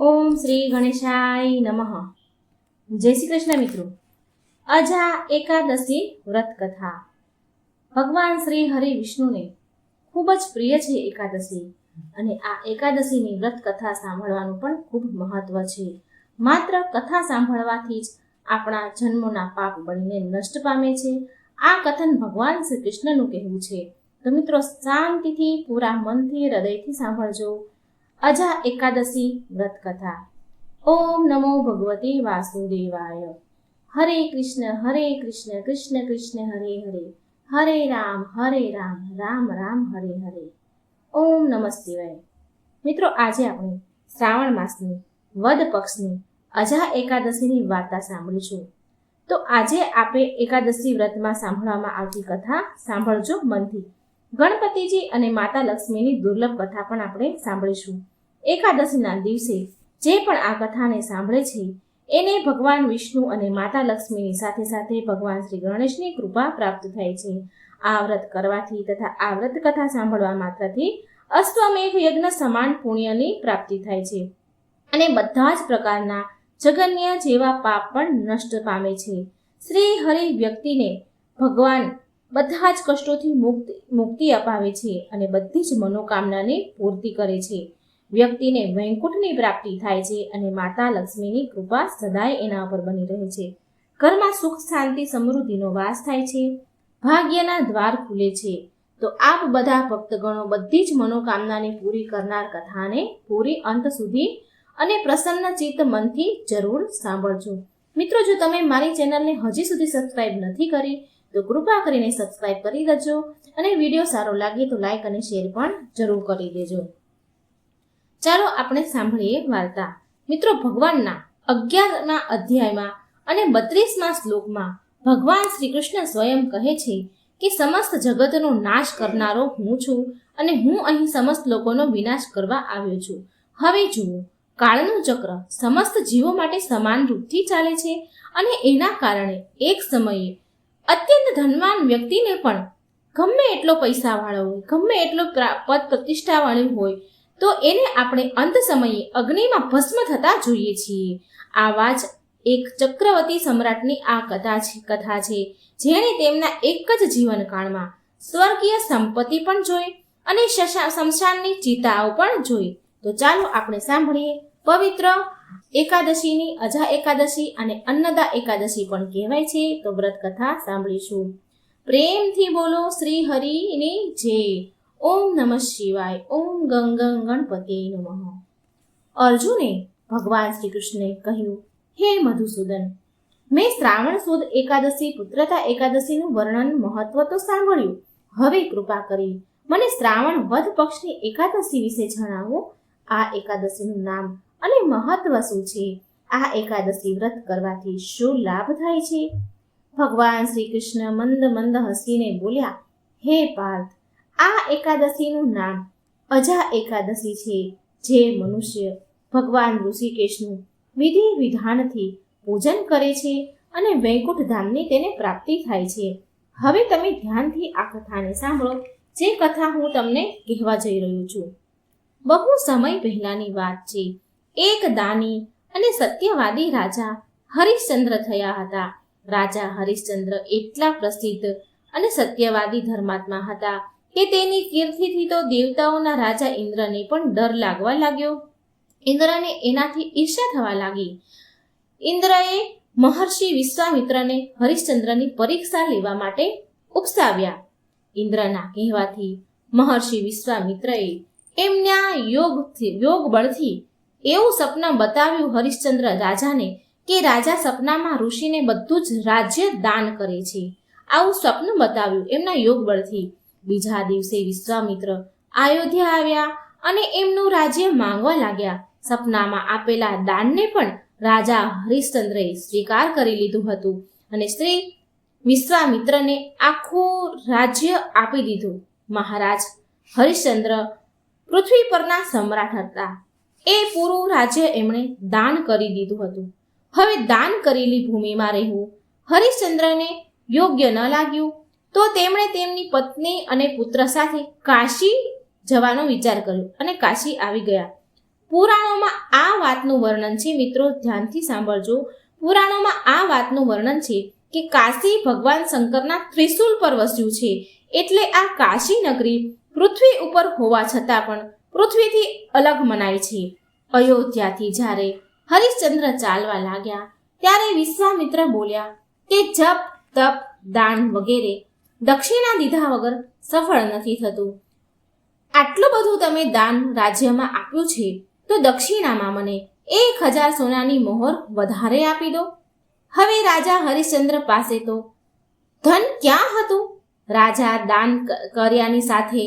ઓમ શ્રી ગણેશાય નમઃ. જય શ્રી કૃષ્ણ મિત્રો. અજા એકાદશી વ્રત કથા ભગવાન શ્રી હરિ વિષ્ણુને ખૂબ જ પ્રિય છે એકાદશી અને આ એકાદશીની વ્રત કથા સાંભળવાનું પણ ખૂબ મહત્વ છે. માત્ર કથા સાંભળવાથી જ આપણા જન્મોના પાપ બળીને નષ્ટ પામે છે. આ કથન ભગવાન શ્રી કૃષ્ણનું કહેવું છે. તો મિત્રો શાંતિથી પૂરા મનથી, હૃદયથી સાંભળજો. અજા એકાદશી વ્રત કથા ઓમ નમો ભગવતે વાસુદેવાય. હરે કૃષ્ણ હરે કૃષ્ણ કૃષ્ણ કૃષ્ણ, હરે હરે. હરે રામ હરે રામ રામ રામ, હરે હરે. ઓમ નમઃ શિવાય. મિત્રો, આજે આપણે શ્રાવણ માસની વદ પક્ષની અજા એકાદશીની વાર્તા સાંભળીશું તો આજે આપણે એકાદશી વ્રતમાં સાંભળવામાં આવતી કથા સાંભળજો મનથી. ગણપતિજી અને માતા લક્ષ્મીની દુર્લભ કથા પણ આપણે સાંભળીશું. એકાદશીના દિવસે જે પણ આ કથાને સાંભળે છે, એને ભગવાન વિષ્ણુ અને માતા લક્ષ્મીની સાથે સાથે ભગવાન શ્રી ગણેશની કૃપા પ્રાપ્ત થાય છે. આ વ્રત કરવાથી તથા આ વ્રત કથા સાંભળવા માત્રથી અશ્વમેઘ યજ્ઞ સમાન પુણ્યની પ્રાપ્તિ થાય છે. અને બધા જ પ્રકારના જગન્ય જેવા પાપ પણ નષ્ટ પામે છે. શ્રી હરિ વ્યક્તિને ભગવાન બધા જ કષ્ટોથી મુક્તિ મુક્તિ અપાવે છે અને બધી જ મનોકામનાની પૂર્તિ કરે છે. વ્યક્તિને વૈકુંઠની પ્રાપ્તિ થાય છે અને માતા લક્ષ્મીની કૃપા સદાય એના પર બની રહે છે. ઘરમાં સુખ, શાંતિ, સમૃદ્ધિનો વાસ થાય છે. ભાગ્યના દ્વાર ખુલે છે. તો આપ બધા ભક્તગણો બધી જ મનોકામનાને પૂરી કરનાર કથાને પૂરી અંત સુધી અને પ્રસન્ન ચિત્ત મનથી જરૂર સાંભળજો. મિત્રો, જો તમે મારી ચેનલને હજી સુધી સબસ્ક્રાઇબ નથી કરી તો કૃપા કરીને સબસ્ક્રાઇબ કરી દેજો અને વીડિયો સારો લાગે તો લાઈક અને શેર પણ જરૂર કરી દેજો. ચાલો આપણે સાંભળીએ વાર્તા. મિત્રો, ભગવાનના અગિયારના અધ્યાયમાં અને બત્રીસમાં શ્લોકમાં ભગવાન શ્રી કૃષ્ણ સ્વયં કહે છે કે, સમસ્ત જગતનો નાશ કરનારો હું છું અને હું અહીં સમસ્ત લોકોનો વિનાશ કરવા આવ્યો છું. હવે જુઓ, કાળનું ચક્ર સમસ્ત જીવો માટે સમાન રૂપથી ચાલે છે અને એના કારણે એક સમયે અત્યંત ધનવાન વ્યક્તિને પણ ગમે એટલો પૈસાવાળો હોય, ગમે એટલો પદ પ્રતિષ્ઠાવાળો હોય, તો એને આપણે અંત સમયે અગ્નિમાં ભસ્મ થતા જોઈએ છીએ. આ જ એક ચક્રવર્તી સમ્રાટની આ કથા છે કથા છે, જેણે તેમના એક જ જીવનકાળમાં સ્વર્ગીય સંપત્તિ પણ જોઈ અને શમશાનની ચિતાઓ પણ જોઈ. તો ચાલો આપણે સાંભળીએ પવિત્ર એકાદશીની અજા એકાદશી અને અન્નદા એકાદશી પણ કહેવાય છે. તો વ્રત કથા સાંભળીશું. પ્રેમથી બોલો શ્રી હરિની જય. ઓમ નમઃ શિવાય. ઓમ ગંગ ગણપતે નમઃ. અર્જુને ભગવાન શ્રી કૃષ્ણે કહ્યું, હે મધુસૂદન, મેં શ્રાવણ સુદ એકાદશી, પુત્રતા એકાદશીનું વર્ણન મહત્વ તો સાંભળ્યું. હવે કૃપા કરી મને શ્રાવણ વધ પક્ષની એકાદશી વિશે જણાવો. આ એકાદશીનું નામ અને મહત્વ શું છે? આ એકાદશી વ્રત કરવાથી શું લાભ થાય છે? ભગવાન શ્રી કૃષ્ણ મંદ મંદ હસીને બોલ્યા, હે પાર્થ, આ એકાદશીનું નામ અજા એકાદશી છે, જે મનુષ્ય ભગવાન ઋષિકેશનું વિધિ વિધાનથી પૂજન કરે છે અને વૈકુંઠ ધામની તેને પ્રાપ્તિ થાય છે. હવે તમે ધ્યાનથી આ કથાને સાંભળો, જે કથા હું તમને કહેવા જઈ રહ્યો છું. બહુ સમય પહેલાની વાત છે. એક દાની અને સત્યવાદી રાજા હરિશ્ચંદ્ર થયા હતા. રાજા હરિશ્ચંદ્ર એટલા પ્રસિદ્ધ અને સત્યવાદી ધર્માત્મા હતા કે તેની કીર્તિથી તો દેવતાઓના રાજા ઇન્દ્રને પણ ડર લાગવા લાગ્યો. ઇન્દ્રને એનાથી ઈર્ષ્યા થવા લાગી. ઇન્દ્રએ મહર્ષિ વિશ્વામિત્રને હરિશ્ચંદ્રની પરીક્ષા લેવા માટે ઉપસાવ્યા. ઇન્દ્રના કહેવાથી મહર્ષિ વિશ્વામિત્રએ એમના યોગથી યોગ બળથી એવું સપના બતાવ્યું હરિશ્ચંદ્ર રાજાને કે રાજા સપનામાં ઋષિને બધું જ રાજ્ય દાન કરે છે. આવું સ્વપ્ન બતાવ્યું એમના યોગ બળથી બીજા દિવસે વિશ્વામિત્ર અયોધ્યા આવ્યા અને એમનું રાજ્ય માંગવા લાગ્યા. સપનામાં આપેલા દાનને પણ રાજા હરિશ્ચંદ્રએ સ્વીકાર કરી લીધું હતું અને શ્રી વિશ્વામિત્રને આખું રાજ્ય આપી દીધું. મહારાજ હરિશ્ચંદ્ર પૃથ્વી પરના સમ્રાટ હતા. એ પૂરું રાજ્ય એમણે દાન કરી દીધું હતું. હવે દાન કરેલી ભૂમિમાં રહેવું હરિશ્ચંદ્રને યોગ્ય ન લાગ્યું તો તેમણે તેમની પત્ની અને પુત્ર સાથે કાશી જવાનો વિચાર કર્યો અને કાશી આવી ગયા. પુરાણોમાં આ વાતનું વર્ણન છે, મિત્રો, ધ્યાનથી સાંભળજો. પુરાણોમાં આ વાતનું વર્ણન છે કે કાશી ભગવાન શંકરના ત્રિશુલ પર વસ્યું છે. એટલે આ કાશી નગરી પૃથ્વી ઉપર હોવા છતાં પણ પૃથ્વીથી અલગ મનાય છે. અયોધ્યાથી જ્યારે હરિશ્ચંદ્ર ચાલવા લાગ્યા, ત્યારે વિશ્વામિત્ર બોલ્યા કે જપ, તપ, દાન વગેરે દક્ષિણા દીધા વગર સફળ નથી થતું. આટલું બધું તમે દાન રાજ્યમાં આપ્યું છે, તો દક્ષિણામાં મને એક હજાર સોનાની મોહર વધારે આપી દો. હવે રાજા હરિશ્ચંદ્ર પાસે તો ધન ક્યાં હતું? રાજા દાન કર્યાની સાથે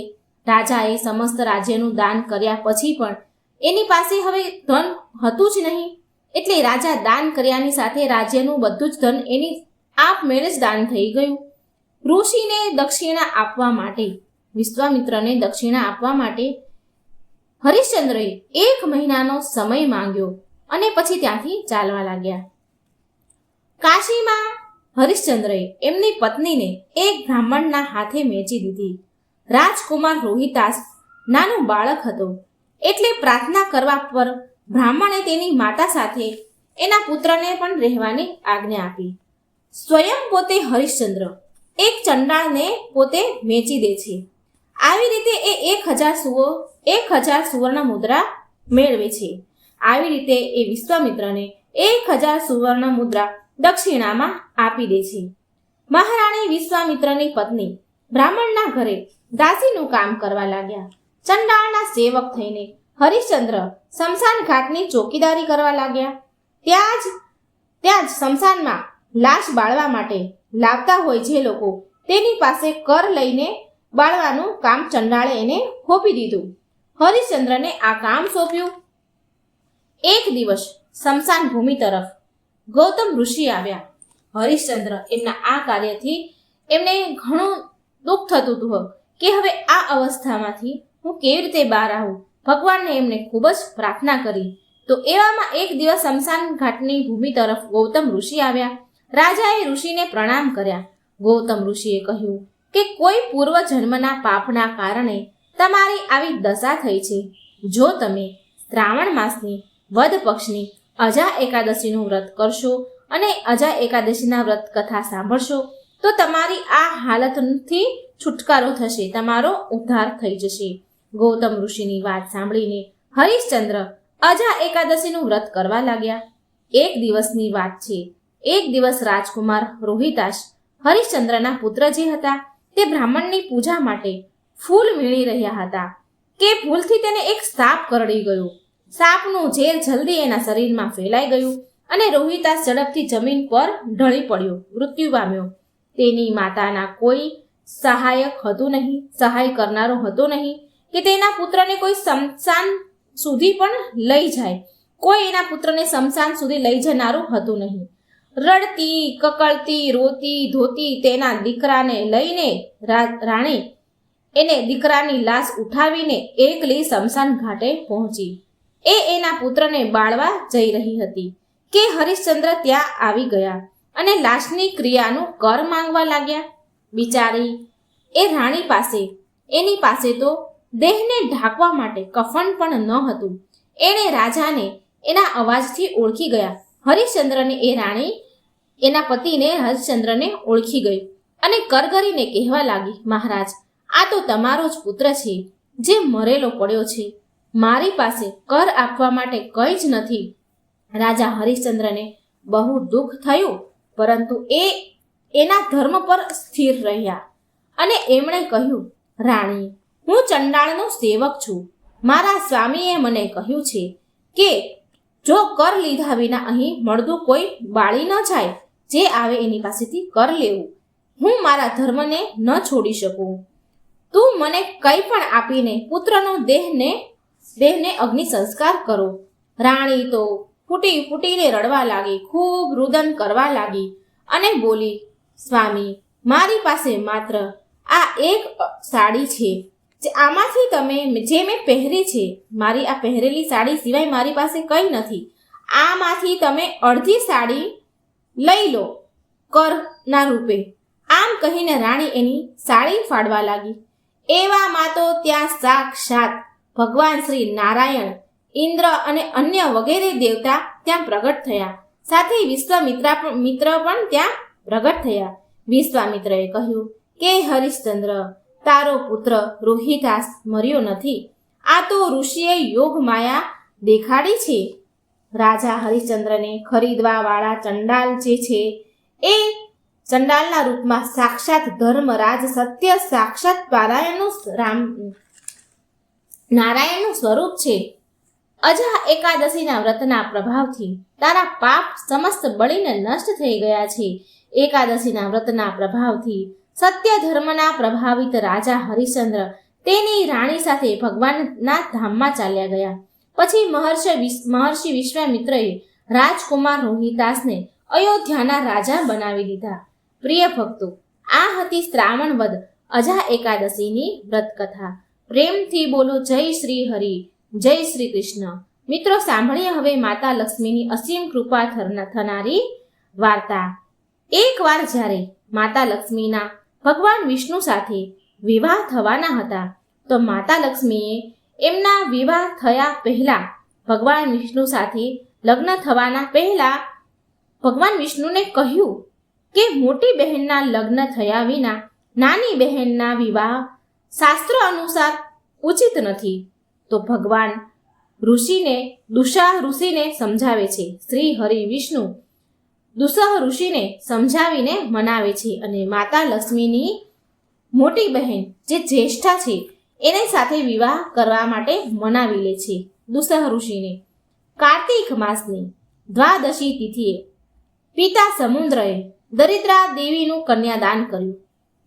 રાજાએ સમસ્ત રાજ્યનું દાન કર્યા પછી પણ એની પાસે હવે ધન હતું જ નહીં. એટલે રાજા દાન કર્યાની સાથે રાજ્યનું બધું જ ધન એની આપમેળે જ દાન થઈ ગયું. ઋષિને દક્ષિણા આપવા માટે, વિશ્વામિત્રને દક્ષિણા આપવા માટે હરિશ્ચંદ્રએ એક મહિનાનો સમય માંગ્યો અને પછી ત્યાંથી ચાલવા લાગ્યા. કાશીમાં હરિશ્ચંદ્રએ એમની પત્નીને એક બ્રાહ્મણના હાથે વેચી દીધી. રાજકુમાર રોહિતાસ નાનું બાળક હતો. એટલે પ્રાર્થના કરવા પર બ્રાહ્મણે તેની માતા સાથે એના પુત્રને પણ રહેવાની આજ્ઞા આપી. સ્વયં પોતે હરિશ્ચંદ્ર, એક ચંડાળને પોતે વેચી દે છે. આવી રીતે એ એક હજાર સુવો એક હજાર સુવર્ણ મુદ્રા મેળવે છે. આવી રીતે એ વિશ્વામિત્રને એક હજાર સુવર્ણ મુદ્રા દક્ષિણામાં આપી દે છે. મહારાણી વિશ્વામિત્રની પત્ની બ્રાહ્મણના ઘરે દાસીનું કામ કરવા લાગ્યા. ચંડાળના સેવક થઈને હરિશ્ચંદ્ર શમશાન ઘાટની ચોકીદારી કરવા લાગ્યા. ત્યાં જ ત્યાં જ શમશાનમાં લાશ બાળવા માટે લાવતા હોય જે લોકો તેની પાસે કર લઈને બાળવાનું કામ ચંડાળે એને હોપી દીધું. હરિશ્ચંદ્રને આ કામ સોંપ્યું. એક દિવસ શમશાન ભૂમિ તરફ ગૌતમ ઋષિ આવ્યા. હરિશ્ચંદ્ર એમના આ કાર્યથી એમને ઘણું દુઃખ થતું હતું. કે હવે આ અવસ્થામાંથી હું કેવી રીતે બહાર આવું? ભગવાનને એમને ખૂબ જ પ્રાર્થના કરી. તો એવામાં એક દિવસ શમશાન ઘાટની ભૂમિ તરફ ગૌતમ ઋષિ આવ્યા. રાજાએ ઋષિને પ્રણામ કર્યા. ગૌતમ ઋષિએ કહ્યું કે કોઈ પૂર્વ જન્મના પાપના કારણે તમારી આવી દશા થઈ છે. જો તમે શ્રાવણ માસની વદ પક્ષની અજા એકાદશીનું વ્રત કરશો અને અજા એકાદશીના વ્રત કથા સાંભળશો, તો તમારી આ હાલતથી છુટકારો થશે, તમારો ઉદ્ધાર થઈ જશે. ગૌતમ ઋષિની વાત સાંભળીને હરિશ્ચંદ્ર અજા એકાદશીનું વ્રત કરવા લાગ્યા. એક દિવસની વાત છે, એક દિવસ રાજકુમાર રોહિતાશ હરિશ્ચંદ્રના પુત્ર જે હતા, તે બ્રાહ્મણની પૂજા માટે ફૂલ વીણી રહ્યા હતા. કે ભૂલથી તેને એક સાપ કરડી ગયો. સાપનું ઝેર જલ્દી એના શરીરમાં ફેલાઈ ગયું અને રોહિતાસ ઝડપથી જમીન પર ઢળી પડ્યો, મૃત્યુ પામ્યો. તેની માતાના કોઈ સહાયક હતું નહીં, સહાય કરનારો હતો નહીં, કે તેના પુત્રને કોઈ શમશાન સુધી પણ લઈ જાય. કોઈ એના પુત્રને શમશાન સુધી લઈ જનારું હતું નહીં. રડતી, કકળતી, રોતી, ધોતી તેના દીકરાને લઈને રાણી એને દીકરાની લાશ ઉઠાવીને એકલી શમશાન ઘાટે પહોંચી. એ એના પુત્રને બાળવા જઈ રહી હતી. કે હરિશ્ચંદ્ર ત્યાં આવી ગયા અને લાશની ક્રિયાનું કર માંગવા લાગ્યા. બિચારી, એ રાણી પાસે, એની પાસે તો દેહને ઢાંકવા માટે કફન પણ ન હતું. એણે રાજાને એના અવાજથી ઓળખી ગયા. હરિશ્ચંદ્રને એ રાણી, એના પતિને હરિશ્ચંદ્રને ઓળખી ગઈ અને કરગરીને કહેવા લાગી, મહારાજ, આ તો તમારો જ પુત્ર છે, જે મરેલો પડ્યો છે. મારી પાસે કર આપવા માટે કંઈ જ નથી. રાજા હરિશ્ચંદ્રને બહુ દુઃખ થયું, પરંતુ એ એના ધર્મ પર સ્થિર રહ્યા. અને એમણે કહ્યું, રાણી, હું ચંડાળનો સેવક છું. મારા સ્વામીએ મને કહ્યું છે કે, જો કર લીધા વિના અહીં મળતું કોઈ બાળી ન જાય, જે આવે એની પાસેથી કર લેવું. હું મારા ધર્મને ન છોડી શકું. તું મને કંઈ પણ આપીને પુત્રનો દેહને દેહને અગ્નિ સંસ્કાર કરો. રાણી તો ફૂટી ફૂટીને રડવા લાગી, ખૂબ રુદન કરવા લાગી અને બોલી સ્વામી, મારી પાસે માત્ર આ એક સાડી છે, જે આમાંથી તમે જે મેં પહેરી છે, મારી આ પહેરેલી સાડી સિવાય મારી પાસે કંઈ નથી. આમાંથી તમે અડધી સાડી લઈ લો કરના રૂપે. આમ કહીને રાણી એની સાડી ફાડવા લાગી. એવામાં તો ત્યાં સાક્ષાત ભગવાન શ્રી નારાયણ, ઇન્દ્ર અને અન્ય વગેરે દેવતા ત્યાં પ્રગટ થયા. સાથે વિશ્વામિત્રા મિત્ર પણ ત્યાં પ્રગટ થયા. વિશ્વામિત્રએ કહ્યું, કે હરિશ્ચંદ્ર, તારો પુત્ર રોહિદાસ મર્યો નથી? આ તો ઋષિએ યોગ માયા દેખાડી છે. રાજા હરિશ્ચંદ્રને ખરીદવા વાળા ચંડાલ જે છે, એ ચંડાલના રૂપમાં સાક્ષાત ધર્મરાજ, સત્ય સાક્ષાત પારાયણનું રામ, નારાયણનું સ્વરૂપ છે. અજા એકાદશીના વ્રતના પ્રભાવથી તારા પાપ સમસ્ત બળીને નષ્ટ થઈ ગયા છે. એકાદશીના વ્રતના પ્રભાવથી સત્ય ધર્મના પ્રભાવિત રાજા હરિશ્ચંદ્ર તેની રાણી સાથે ભગવાનના ધામમાં ચાલ્યા ગયા. પછી મહર્ષિ મહર્ષિ વિશ્વામિત્રએ રાજકુમાર રોહિદાસને અયોધ્યાના રાજા બનાવી દીધા. પ્રિય ભક્તો, આ હતી શ્રાવણ વદ અજા એકાદશીની વ્રતકથા. પ્રેમથી બોલો જય શ્રી હરિ, જય શ્રી કૃષ્ણ. મિત્રો, સાંભળીએ હવે માતા લક્ષ્મીની અસીમ કૃપા થનારી વાર્તા. એકવાર જ્યારે માતા લક્ષ્મીના ભગવાન વિષ્ણુ સાથે વિવાહ થવાના હતા, તો માતા લક્ષ્મીએ એમના વિવાહ થયા પહેલા ભગવાન વિષ્ણુ સાથે લગ્ન થવાના પહેલા ભગવાન વિષ્ણુને કહ્યું કે મોટી બહેનના લગ્ન થયા વિના નાની બહેનના વિવાહ શાસ્ત્ર અનુસાર ઉચિત નથી. તો ભગવાન ઋષિને દુષા ઋષિને સમજાવે છે, શ્રી હરિ વિષ્ણુ દુસહ ઋષિને સમજાવીને મનાવે છે અને માતા લક્ષ્મીની મોટી બહેન જે જ્યેષ્ઠા છે, એને સાથે વિવાહ કરવા માટે મનાવી લે છે દુસહ ઋષિને. કાર્તિક માસની દ્વાદશી તિથિએ પિતા સમુદ્રએ દરિદ્રા દેવીનું કન્યાદાન કર્યું.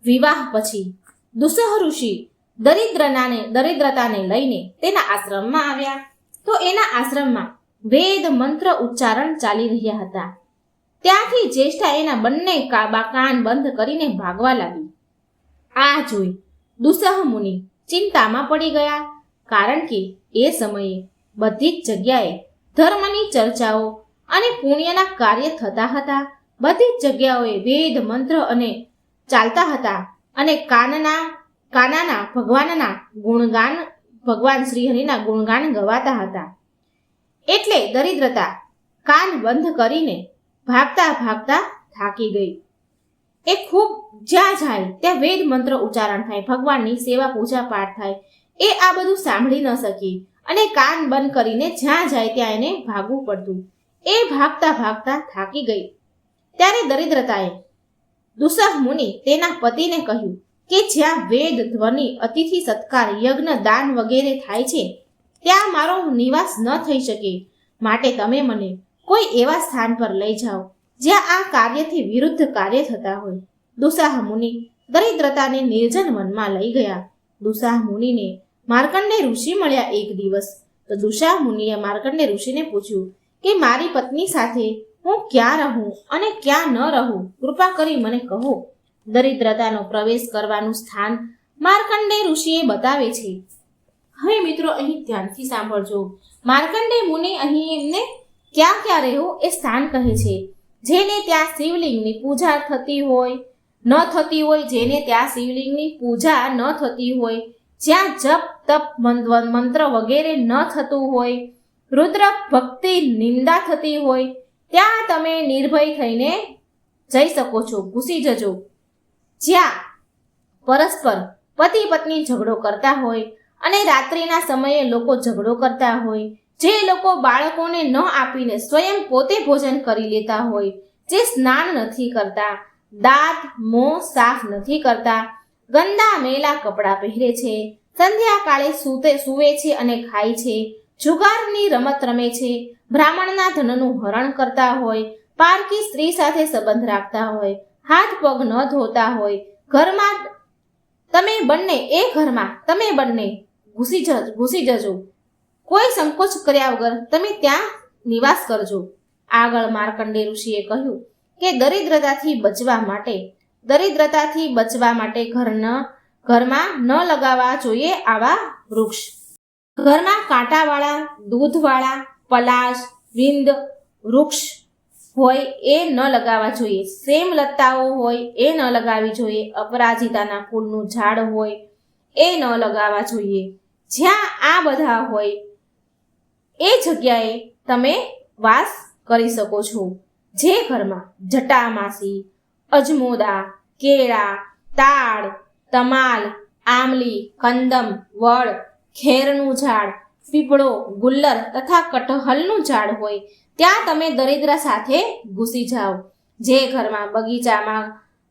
વિવાહ પછી દુસહ ઋષિ દરિદ્રનાને, દરિદ્રતાને લઈને તેના આશ્રમમાં આવ્યા. તો એના આશ્રમમાં વેદ મંત્ર ઉચ્ચારણ ચાલી રહ્યા હતા. ત્યાંથી જ્યેષ્ઠા એના બંને કાન બંધ કરીને ભાગવા લાગી. આ જોઈ દુસહ મુનિ ચિંતામાં પડી ગયા, કારણ કે એ સમયે બધી જ જગ્યાએ ધર્મની ચર્ચાઓ અને પુણ્યના કાર્ય થતા હતા. બધી જ જગ્યાઓએ વેદ, મંત્ર અને ચાલતા હતા અને કાનના, કાનાના ભગવાનના ગુણગાન, ભગવાન શ્રીહરિના ગુણગાન ગવાતા હતા. એટલે દરિદ્રતા કાન બંધ કરીને ભાગતા ભાગતા થાકી ગઈ. એ ખૂબ જ્યાં જાય, ત્યાં વેદ મંત્ર ઉચ્ચારણ થાય, ભગવાનની સેવા પૂજા પાઠ થાય, એ આ બધું સાંભળી ન શકી અને કાન બંધ કરીને જ્યાં જાય ત્યાં એને ભાગવું પડતું. એ ભાગતા ભાગતા થાકી ગઈ. ત્યારે દરિદ્રતાએ દુસહ મુનિ તેના પતિને કહ્યું કે જ્યાં વેદ, ધ્વનિ, અતિથિ સત્કાર, યજ્ઞ, દાન વગેરે થાય છે, ત્યાં મારો નિવાસ ન થઈ શકે. માટે તમે મને કોઈ એવા સ્થાન પર લઈ જાઓ જ્યાં આ કાર્યથી વિરુદ્ધ કાર્ય થતા હોય. દુસાહ મુનિ દરિદ્રતાને નિર્જન વનમાં લઈ ગયા. દુસાહ મુનિને માર્કંડે ઋષિ મળ્યા એક દિવસ. તો દુસાહ મુનિએ માર્કંડે ઋષિને પૂછ્યું કે, મારી પત્ની સાથે હું ક્યાં રહું અને ક્યાં ન રહું? કૃપા કરી મને કહો. દરિદ્રતાનો પ્રવેશ કરવાનું સ્થાન માર્કંડે ઋષિએ બતાવે છે. હવે મિત્રો, અહીં ધ્યાનથી સાંભળજો. માર્કંડે મુનિ અહીં એમને ક્યાં ક્યાં રહેવું એ સ્થાન કહે છે. જેને ત્યાં શિવલિંગની પૂજા થતી હોય, ન થતી હોય, જેને ત્યાં શિવલિંગની પૂજા ન થતી હોય, જ્યાં જપ, તપ મંત્ર- વગેરે ન થતું હોય, રુદ્ર ભક્તિ નિંદા થતી હોય, ત્યાં તમે નિર્ભય થઈને જઈ શકો છો, ઘૂસી જજો. જ્યાં પરસ્પર પતિ પત્ની ઝઘડો કરતા હોય અને રાત્રિના સમયે લોકો ઝઘડો કરતા હોય જે લોકો બાળકોને ન આપીને સ્વયં પોતે ભોજન કરી લેતા હોય, જે સ્નાન નથી કરતા, દાંત, મોં સાફ નથી કરતા, ગંદા મેલા કપડાં પહેરે છે, સંધ્યાકાળે સૂતે, સૂવે છે અને ખાય છે, જુગારની રમત રમે છે, બ્રાહ્મણના ધનનું હરણ કરતા હોય, પારકી સ્ત્રી સાથે સંબંધ રાખતા હોય, હાથ પગ ન ધોતા હોય, ઘરમાં તમે બંને, એ ઘરમાં તમે બંને ઘૂસી જ, ઘૂસી જજો. કોઈ સંકોચ કર્યા વગર તમે ત્યાં નિવાસ કરજો. આગળ માર્કંડે ઋષિએ કહ્યું કે દરિદ્રતાથી બચવા માટે, દરિદ્રતાથી બચવા માટે ઘરના, ઘરમાં ન લગાવવા જોઈએ આવા વૃક્ષ. ઘરમાં કાંટાવાળા, દૂધવાળા, પલાશ, વિંદ, વૃક્ષ હોય એ ન લગાવવા જોઈએ. સેમ લતાઓ હોય એ ન લગાવવી જોઈએ. અપરાજિતાના ફૂલનું ઝાડ હોય એ ન લગાવવા જોઈએ. જ્યાં આ બધા હોય એ જગ્યાએ તમે વાસ કરી શકો છો. જે ઘરમાં જટામાસી અજમોદા, કેળા, તાળ, તમાલ આમલી કંદમ, વડ, ખેરનું ઝાડ, પીપળો, ગુલ્લર તથા કટહલનું ઝાડ હોય, ત્યાં તમે દરિદ્ર સાથે ઘૂસી જાઓ. જે ઘરમાં બગીચામાં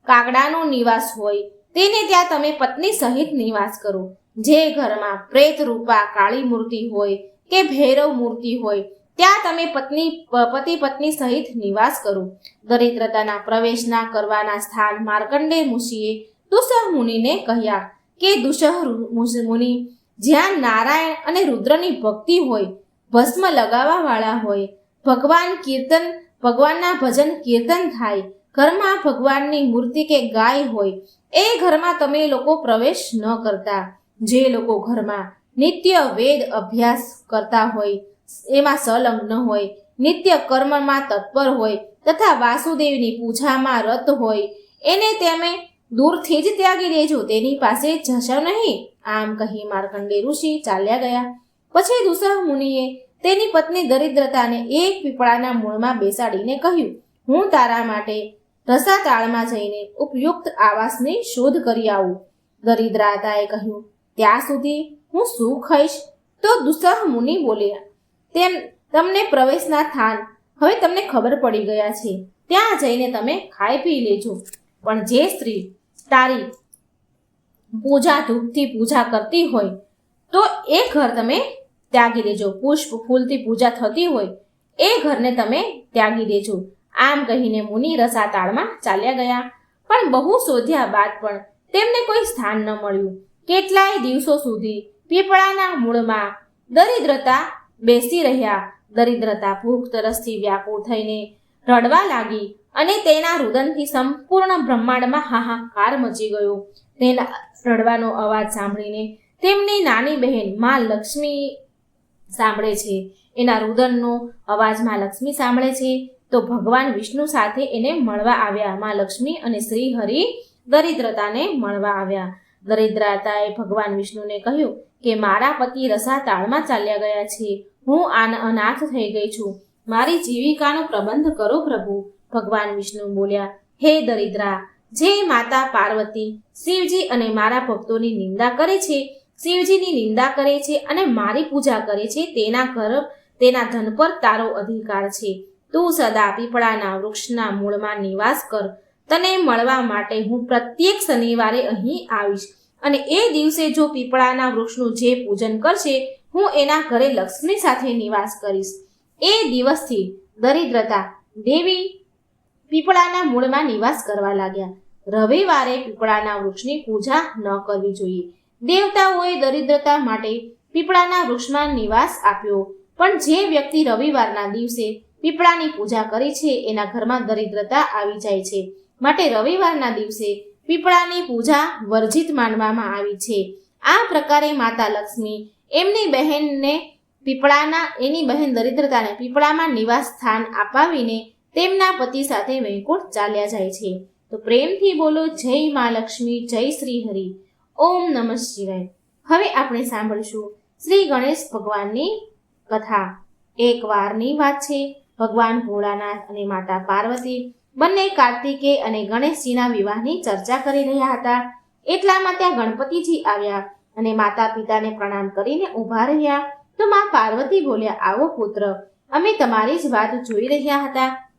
કાગડાનો નિવાસ હોય, તેને ત્યાં તમે પત્ની સહિત નિવાસ કરો. જે ઘરમાં પ્રેત રૂપા કાળી મૂર્તિ હોય કે ભૈરવ મૂર્તિ હોય, ત્યાં તમે પત્ની, પતિ પત્ની સહિત નિવાસ કરો. દરિદ્રતાના પ્રવેશના કરવાના સ્થાન માર્કંડે મુનિએ દુસહ મુનિને કહ્યા કે દુસહ મુનિ, જ્યાં નારાયણ અને રુદ્રની ભક્તિ હોય, ભસ્મ લગાવવા વાળા હોય, ભગવાન કીર્તન, ભગવાનના ભજન કીર્તન થાય, ઘરમાં ભગવાનની મૂર્તિ કે ગાય હોય, એ ઘરમાં તમે લોકો પ્રવેશ ન કરતા. જે લોકો ઘરમાં નિત્ય વેદ અભ્યાસ કરતા હોય, એમાં સંલગ્ન હોય, નિત્ય કર્મમાં તત્પર હોય, તથા વાસુદેવની પૂજામાં રત હોય, એને તમે દૂરથી જ ત્યાગી દેજો, તેની પાસે જશો નહીં. આમ કહી માર્કંડે ઋષિ ચાલ્યા ગયા. પછી દુસરા મુનિએ તેની પત્ની દરિદ્રતાને એક પીપળાના મૂળમાં બેસાડીને કહ્યું, હું તારા માટે રસાતાળમાં જઈને ઉપયુક્ત આવાસની શોધ કરી આવું. દરિદ્રાતાએ કહ્યું, ત્યાં સુધી હું શું ખાઈશ? તો દુસહ મુનિ બોલ્યા, તેમ, તમને પ્રવેશના થાન. હવે તમને ખબર પડી ગયા છે. ત્યાં જઈને તમે ખાઈ પી લેજો. પણ જે સ્ત્રી તારી પૂજા ધૂપથી પૂજા કરતી હોય, તો એ ઘર તમે ત્યાગી દેજો. પુષ્પ ફૂલથી પૂજા થતી હોય, એ ઘરને તમે ત્યાગી દેજો. આમ કહીને મુનિ રસાતાળમાં ચાલ્યા ગયા. પણ બહુ શોધ્યા બાદ પણ તેમને કોઈ સ્થાન ન મળ્યું. કેટલાય દિવસો સુધી પીપળાના મૂળમાં દરિદ્રતા બેસી રહ્યા. દરિદ્રતા ભૂખ તરસથી વ્યાકુળ થઈને રડવા લાગી અને તેના રુદનથી સંપૂર્ણ બ્રહ્માંડમાં હાહાકાર મચી ગયો. તેના રડવાનો અવાજ સાંભળીને તેમની નાની બહેનમાં લક્ષ્મી સાંભળે છે. એના રુદનનો અવાજમાં લક્ષ્મી સાંભળે છે. તો ભગવાન વિષ્ણુ સાથે એને મળવા આવ્યા. માં લક્ષ્મી અને શ્રી હરિ દરિદ્રતાને મળવા આવ્યા. દરિદ્રતાએ ભગવાન વિષ્ણુને કહ્યું કે મારા પતિ રસાતાળમાં ચાલ્યા ગયા છે. હું આન અનાથ થઈ ગઈ છું. મારી જીવિકાનો પ્રબંધ કરો પ્રભુ. ભગવાન વિષ્ણુ બોલ્યા, હે દરિદ્રા, જે માતા પાર્વતી, શિવજી અને મારા ભક્તોની નિંદા કરે છે, શિવજીની નિંદા કરે છે અને મારી પૂજા કરે છે, તેના ઘર, તેના ધન પર તારો અધિકાર છે. તું સદા પીપળાના વૃક્ષના મૂળમાં નિવાસ કર. તને મળવા માટે હું પ્રત્યેક શનિવારે અહીં આવીશ. અને એ દિવસે જો પીપળાના વૃક્ષનું જે પૂજન કરશે, હું એના ઘરે લક્ષ્મી સાથે નિવાસ કરીશ. એ દિવસથી દરિદ્રતા દેવી પીપળાના મૂળમાં નિવાસ કરવા લાગ્યા. રવિવારે પીપળાના વૃક્ષની પૂજા ન કરવી જોઈએ. દેવતાઓએ દરિદ્રતા માટે પીપળાના વૃક્ષમાં નિવાસ આપ્યો. પણ જે વ્યક્તિ રવિવારના દિવસે પીપળાની પૂજા કરી છે, એના ઘરમાં દરિદ્રતા આવી જાય છે. માટે રવિવારના દિવસે પીપળાની પૂજા વર્જિત માનવામાં આવી છે. આ પ્રકારે માતા લક્ષ્મી એમની બહેનને પીપળાના, એની બહેન દરિદ્રતાને પીપળામાં નિવાસ સ્થાન અપાવીને તેમના પતિ સાથે વૈકુંઠ ચાલ્યા જાય છે. તો પ્રેમથી બોલો, જય મા લક્ષ્મી, જય શ્રી હરિ. ઓમ નમઃ શિવાય. હવે આપણે સાંભળીશું શ્રી ગણેશ ભગવાનની કથા. એક વારની વાત છે. ભગવાન ભોળાનાથ અને માતા પાર્વતી બંને કાર્તિકે અને ગણેશજીના વિવાહની ચર્ચા કરી રહ્યા હતા. એટલામાં ત્યાં ગણપતિજી આવ્યા અને માતા પિતાને પ્રણામ કરીને ઊભા રહ્યા. તો માં પાર્વતી બોલ્યા, આવો પુત્ર, અમે તમારી જ વાત જોઈ રહ્યા હતા.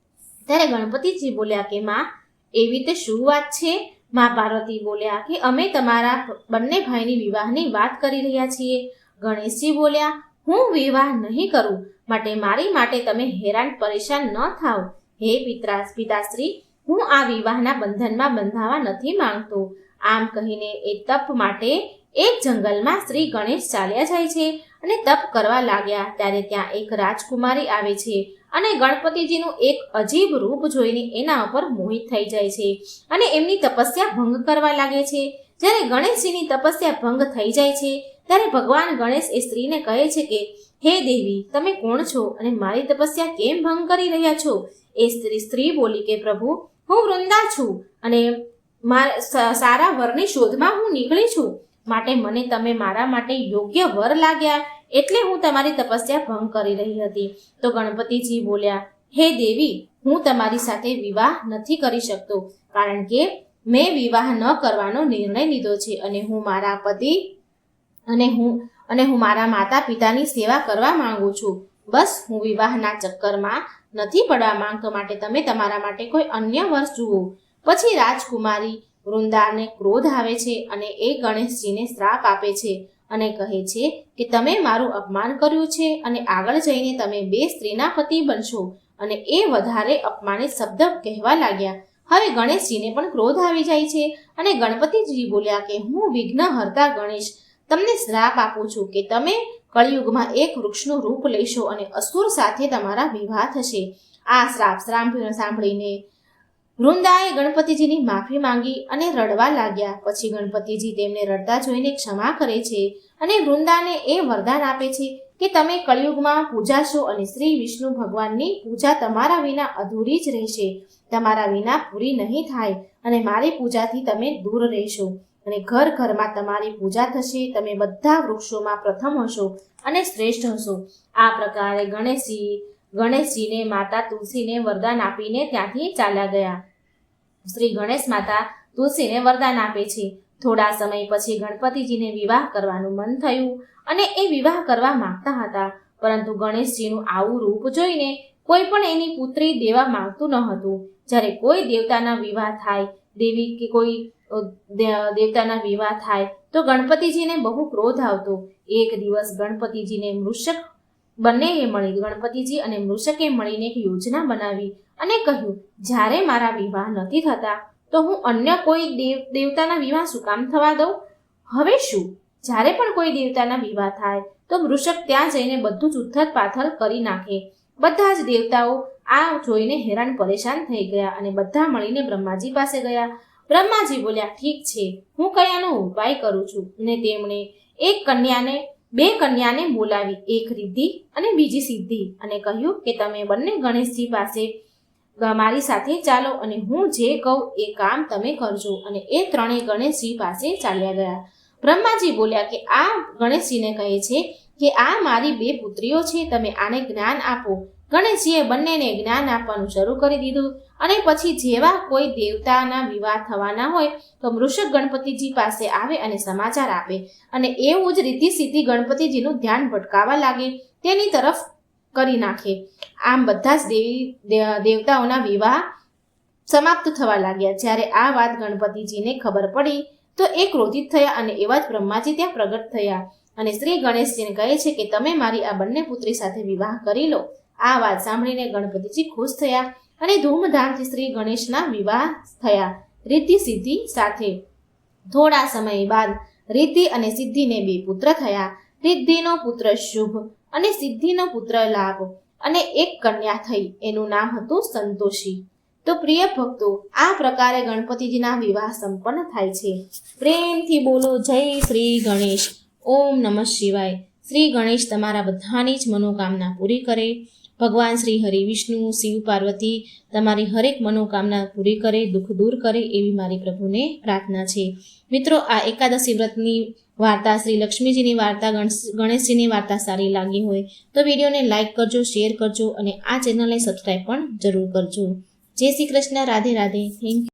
ત્યારે ગણપતિજી બોલ્યા કે, માં, એવી તે શું વાત છે? માં પાર્વતી બોલ્યા કે, અમે તમારા બંને ભાઈની વિવાહની વાત કરી રહ્યા છીએ. ગણેશજી બોલ્યા, હું વિવાહ નહીં કરું, માટે મારી માટે તમે હેરાન પરેશાન ન થાવ હે પિત્રા પિતાશ્રી, હું આ વિવાહના બંધનમાં બંધાવા નથી માંગતો. આમ કહીને એ તપ માટે એક જંગલમાં શ્રી ગણેશ ચાલ્યા જાય છે અને તપ કરવા લાગ્યા ત્યારે ત્યાં એક રાજકુમારી આવે છે અને ગણપતિજીનું એક અજીબ રૂપ જોઈને એના ઉપર મોહિત થઈ જાય છે અને એમની તપસ્યા ભંગ કરવા લાગે છે. જ્યારે ગણેશજીની તપસ્યા ભંગ થઈ જાય છે, ત્યારે ભગવાન ગણેશ એ સ્ત્રીને કહે છે કે, હે દેવી, તમે કોણ છો અને મારી તપસ્યા કેમ ભંગ કરી રહ્યા છો? એ સ્ત્રી સ્ત્રી બોલી કે, પ્રભુ, હું વૃંદા છું અને સારા વરની શોધમાં હું નીકળી છું. માટે મને તમે મારા માટે યોગ્ય વર લાગ્યા એટલે હું તમારી તપસ્યા ભંગ કરી રહી હતી. તો ગણપતિજી બોલ્યા, હે દેવી, હું તમારી સાથે વિવાહ નથી કરી શકતો, કારણ કે મેં વિવાહ ન કરવાનો નિર્ણય લીધો છે અને હું મારા પતિ અને હું અને હું મારા માતા પિતાની સેવા કરવા માંગુ છું. બસ, હું વિવાહના ચક્કરમાં નથી પડવા માંગતો માટે તમે તમારા માટે કોઈ અન્ય વર્ષ જુઓ. પછી રાજકુમારી વૃંદાને ક્રોધ આવે છે અને એ ગણેશજીને શ્રાપ આપે છે અને કહે છે કે તમે મારું અપમાન કર્યું છે અને આગળ જઈને તમે બે સ્ત્રીના પતિ બનશો અને એ વધારે અપમાનિત શબ્દ કહેવા લાગ્યા. હવે ગણેશજીને પણ ક્રોધ આવી જાય છે અને ગણપતિજી બોલ્યા કે હું વિઘ્ન હરતા ગણેશ, તમને શ્રાપ આપું છું કે તમે કળિયુગમાં એક વૃક્ષનું રૂપ લેશો અને અસુર સાથે તમારા વિવાહ થશે. આ શ્રાપ સાંભળીને વૃંદાએ ગણપતિજીની માફી માંગી અને રડવા લાગ્યા. પછી ગણપતિજી તેમને રડતા જોઈને ક્ષમા કરે છે અને વૃંદાને એ વરદાન આપે છે કે તમે કળિયુગમાં પૂજાશો અને શ્રી વિષ્ણુ ભગવાનની પૂજા તમારા વિના અધૂરી જ રહેશે. તમારા વિના પૂરી નહીં થાય અને મારી પૂજાથી તમે દૂર રહેશો. અને ઘર ઘરમાં તમારી પૂજા થશે, તમે બધા વૃક્ષોમાં પ્રથમ હશો અને શ્રેષ્ઠ હશો. આ પ્રકારે ગણેશજી, ગણેશજીને માતા તુલસીને વરદાન આપીને ત્યાંથી ચાલ્યા ગયા. શ્રી ગણેશ માતા તુલસીને વરદાન આપે છે. થોડા સમય પછી ગણપતિજીને વિવાહ કરવાનું મન થયું અને એ વિવાહ કરવા માંગતા હતા, પરંતુ ગણેશજીનું આવું રૂપ જોઈને કોઈ પણ એની પુત્રી દેવા માંગતું ન હતું. જ્યારે કોઈ દેવતાના વિવાહ થાય દેવી કે કોઈ દેવતાના વિવાહ થાય તો ગણપતિજીને બહુ ક્રોધ આવતો. એક દિવસ ગણપતિજીને મૃષક બંનેએ મળી, ગણપતિજી અને મૃષકે મળીને એક યોજના બનાવી અને કહ્યું, જ્યારે મારા વિવાહ નથી થતા, તો હું અન્ય કોઈ દેવ, દેવતાના વિવાહ શું કામ થવા દઉં? હવે શું? જ્યારે પણ કોઈ દેવતાના વિવાહ થાય, તો મૃષક ત્યાં જઈને બધું જ ઉથલ પાથલ કરી નાખે. બધા જ દેવતાઓ આ જોઈને હેરાન પરેશાન થઈ ગયા અને બધા મળીને બ્રહ્માજી પાસે ગયા. બ્રહ્માજી બોલ્યા, ઠીક છે, હું કયાનો ઉપાય કરું છું? અને તેમણે એક કન્યાને, બે કન્યાને બોલાવી, એક રિદ્ધિ અને બીજી સિદ્ધિ અને કહ્યું કે, તમે બંને ગણેશજી પાસે મારી સાથે ચાલો અને હું જે કહું એ કામ તમે કરજો. અને એ ત્રણેય ગણેશજી પાસે ચાલ્યા ગયા. બ્રહ્માજી બોલ્યા કે, આ ગણેશજીને કહે છે કે આ મારી બે પુત્રીઓ છે, તમે આને જ્ઞાન આપો. ગણેશજીએ બંનેને જ્ઞાન આપવાનું શરૂ કરી દીધું અને પછી જેવા કોઈ દેવતાના વિવાહ થવાના હોય તો મૃષક ગણપતિજી પાસે આવે અને સમાચાર આપે. અને એવું જ રીતિ સીધી ગણપતિજીનું ધ્યાન ભટકાવા લાગે, તેની તરફ કરી નાખે. આમ બધા જ દેવી દેવતાઓના વિવાહ સમાપ્ત થવા લાગ્યા. જ્યારે આ વાત ગણપતિજીને ખબર પડી, તો એ ક્રોધિત થયા અને એવા જ બ્રહ્માજી ત્યાં પ્રગટ થયા. અને શ્રી ગણેશજીને કહે છે કે તમે મારી આ બંને પુત્રી સાથે વિવાહ કરી લો. આ વાત સાંભળીને ગણપતિજી ખુશ થયા અને ધૂમધામથી શ્રી ગણેશના વિવાહ થયા. રીતિ સિદ્ધિ સાથે. થોડા સમય બાદ રીતિ અને સિદ્ધિને બે પુત્ર થયા. રિદ્ધિનો પુત્ર શુભ અને સિદ્ધિનો પુત્ર લાભ અને એક કન્યા થઈ. એનું નામ હતું સંતોષી. તો પ્રિય ભક્તો, આ પ્રકારે ગણપતિજીના વિવાહ સંપન્ન થાય છે. પ્રેમથી બોલો જય શ્રી ગણેશ. ઓમ નમઃ શિવાય. શ્રી ગણેશ તમારા બધાની જ મનોકામના પૂરી કરે. ભગવાન શ્રી હરિ વિષ્ણુ, શિવ પાર્વતી તમારી હરેક મનોકામના પૂરી કરે, દુઃખ દૂર કરે એવી મારી પ્રભુને પ્રાર્થના છે. મિત્રો, આ એકાદશી વ્રતની વાર્તા શ્રી લક્ષ્મીજીની વાર્તા, ગણેશ- ગણેશજીની વાર્તા સારી લાગી હોય તો વિડીયોને લાઇક કરજો, શેર કરજો અને આ ચેનલને સબસ્ક્રાઈબ પણ જરૂર કરજો. જય શ્રી કૃષ્ણ, રાધે રાધે. થેન્ક